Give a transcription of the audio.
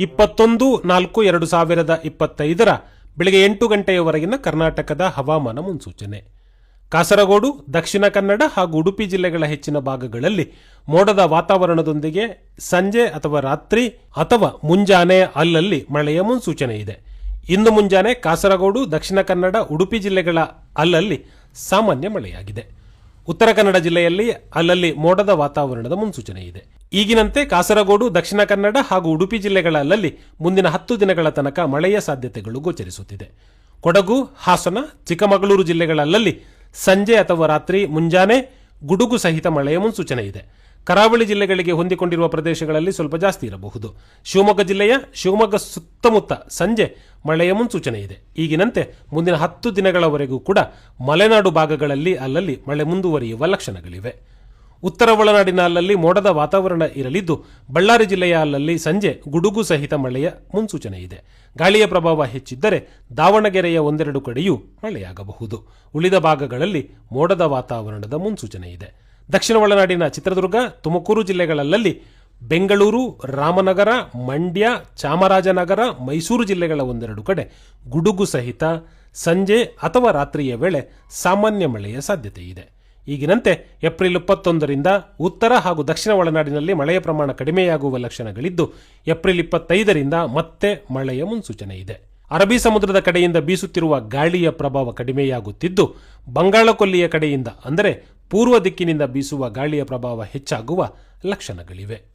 ಇಪ್ಪತ್ತೊಂದು, ನಾಲ್ಕು, ಎರಡು ಸಾವಿರದ ಇಪ್ಪತ್ತೈದರ ಬೆಳಗ್ಗೆ ಎಂಟು ಗಂಟೆಯವರೆಗಿನ ಕರ್ನಾಟಕದ ಹವಾಮಾನ ಮುನ್ಸೂಚನೆ. ಕಾಸರಗೋಡು, ದಕ್ಷಿಣ ಕನ್ನಡ ಹಾಗೂ ಉಡುಪಿ ಜಿಲ್ಲೆಗಳ ಹೆಚ್ಚಿನ ಭಾಗಗಳಲ್ಲಿ ಮೋಡದ ವಾತಾವರಣದೊಂದಿಗೆ ಸಂಜೆ ಅಥವಾ ರಾತ್ರಿ ಅಥವಾ ಮುಂಜಾನೆ ಅಲ್ಲಲ್ಲಿ ಮಳೆಯ ಮುನ್ಸೂಚನೆ ಇದೆ. ಇಂದು ಮುಂಜಾನೆ ಕಾಸರಗೋಡು, ದಕ್ಷಿಣ ಕನ್ನಡ, ಉಡುಪಿ ಜಿಲ್ಲೆಗಳ ಅಲ್ಲಲ್ಲಿ ಸಾಮಾನ್ಯ ಮಳೆಯಾಗಿದೆ. ಉತ್ತರ ಕನ್ನಡ ಜಿಲ್ಲೆಯಲ್ಲಿ ಅಲ್ಲಲ್ಲಿ ಮೋಡದ ವಾತಾವರಣದ ಮುನ್ಸೂಚನೆ ಇದೆ. ಈಗಿನಂತೆ ಕಾಸರಗೋಡು, ದಕ್ಷಿಣ ಕನ್ನಡ ಹಾಗೂ ಉಡುಪಿ ಜಿಲ್ಲೆಗಳ ಮುಂದಿನ ಹತ್ತು ದಿನಗಳ ತನಕ ಮಳೆಯ ಸಾಧ್ಯತೆಗಳು ಗೋಚರಿಸುತ್ತಿದೆ. ಕೊಡಗು, ಹಾಸನ, ಚಿಕ್ಕಮಗಳೂರು ಜಿಲ್ಲೆಗಳ ಅಲ್ಲಲ್ಲಿ ಸಂಜೆ ಅಥವಾ ರಾತ್ರಿ ಮುಂಜಾನೆ ಗುಡುಗು ಸಹಿತ ಮಳೆಯ ಮುನ್ಸೂಚನೆ ಇದೆ. ಕರಾವಳಿ ಜಿಲ್ಲೆಗಳಿಗೆ ಹೊಂದಿಕೊಂಡಿರುವ ಪ್ರದೇಶಗಳಲ್ಲಿ ಸ್ವಲ್ಪ ಜಾಸ್ತಿ ಇರಬಹುದು. ಶಿವಮೊಗ್ಗ ಜಿಲ್ಲೆಯ ಶಿವಮೊಗ್ಗ ಸುತ್ತಮುತ್ತ ಸಂಜೆ ಮಳೆಯ ಮುನ್ಸೂಚನೆ ಇದೆ. ಈಗಿನಂತೆ ಮುಂದಿನ ಹತ್ತು ದಿನಗಳವರೆಗೂ ಕೂಡ ಮಲೆನಾಡು ಭಾಗಗಳಲ್ಲಿ ಅಲ್ಲಲ್ಲಿ ಮಳೆ ಮುಂದುವರಿಯುವ ಲಕ್ಷಣಗಳಿವೆ. ಉತ್ತರ ಒಳನಾಡಿನ ಅಲ್ಲಲ್ಲಿ ಮೋಡದ ವಾತಾವರಣ ಇರಲಿದ್ದು, ಬಳ್ಳಾರಿ ಜಿಲ್ಲೆಯ ಅಲ್ಲಲ್ಲಿ ಸಂಜೆ ಗುಡುಗು ಸಹಿತ ಮಳೆಯ ಮುನ್ಸೂಚನೆ ಇದೆ. ಗಾಳಿಯ ಪ್ರಭಾವ ಹೆಚ್ಚಿದ್ದರೆ ದಾವಣಗೆರೆಯ ಒಂದೆರಡು ಕಡೆಯೂ ಮಳೆಯಾಗಬಹುದು. ಉಳಿದ ಭಾಗಗಳಲ್ಲಿ ಮೋಡದ ವಾತಾವರಣದ ಮುನ್ಸೂಚನೆ ಇದೆ. ದಕ್ಷಿಣ ಒಳನಾಡಿನ ಚಿತ್ರದುರ್ಗ, ತುಮಕೂರು ಜಿಲ್ಲೆಗಳಲ್ಲಿ ಬೆಂಗಳೂರು, ರಾಮನಗರ, ಮಂಡ್ಯ, ಚಾಮರಾಜನಗರ, ಮೈಸೂರು ಜಿಲ್ಲೆಗಳ ಒಂದೆರಡು ಕಡೆ ಗುಡುಗು ಸಹಿತ ಸಂಜೆ ಅಥವಾ ರಾತ್ರಿಯ ವೇಳೆ ಸಾಮಾನ್ಯ ಮಳೆಯ ಸಾಧ್ಯತೆ ಇದೆ. ಈಗಿನಂತೆ ಏಪ್ರಿಲ್ ಇಪ್ಪತ್ತೊಂದರಿಂದ ಉತ್ತರ ಹಾಗೂ ದಕ್ಷಿಣ ಒಳನಾಡಿನಲ್ಲಿ ಮಳೆಯ ಪ್ರಮಾಣ ಕಡಿಮೆಯಾಗುವ ಲಕ್ಷಣಗಳಿದ್ದು, ಏಪ್ರಿಲ್ ಇಪ್ಪತ್ತೈದರಿಂದ ಮತ್ತೆ ಮಳೆಯ ಮುನ್ಸೂಚನೆ ಇದೆ. ಅರಬ್ಬಿ ಸಮುದ್ರದ ಕಡೆಯಿಂದ ಬೀಸುತ್ತಿರುವ ಗಾಳಿಯ ಪ್ರಭಾವ ಕಡಿಮೆಯಾಗುತ್ತಿದ್ದು, ಬಂಗಾಳಕೊಲ್ಲಿಯ ಕಡೆಯಿಂದ, ಅಂದರೆ ಪೂರ್ವ ದಿಕ್ಕಿನಿಂದ ಬೀಸುವ ಗಾಳಿಯ ಪ್ರಭಾವ ಹೆಚ್ಚಾಗುವ ಲಕ್ಷಣಗಳಿವೆ.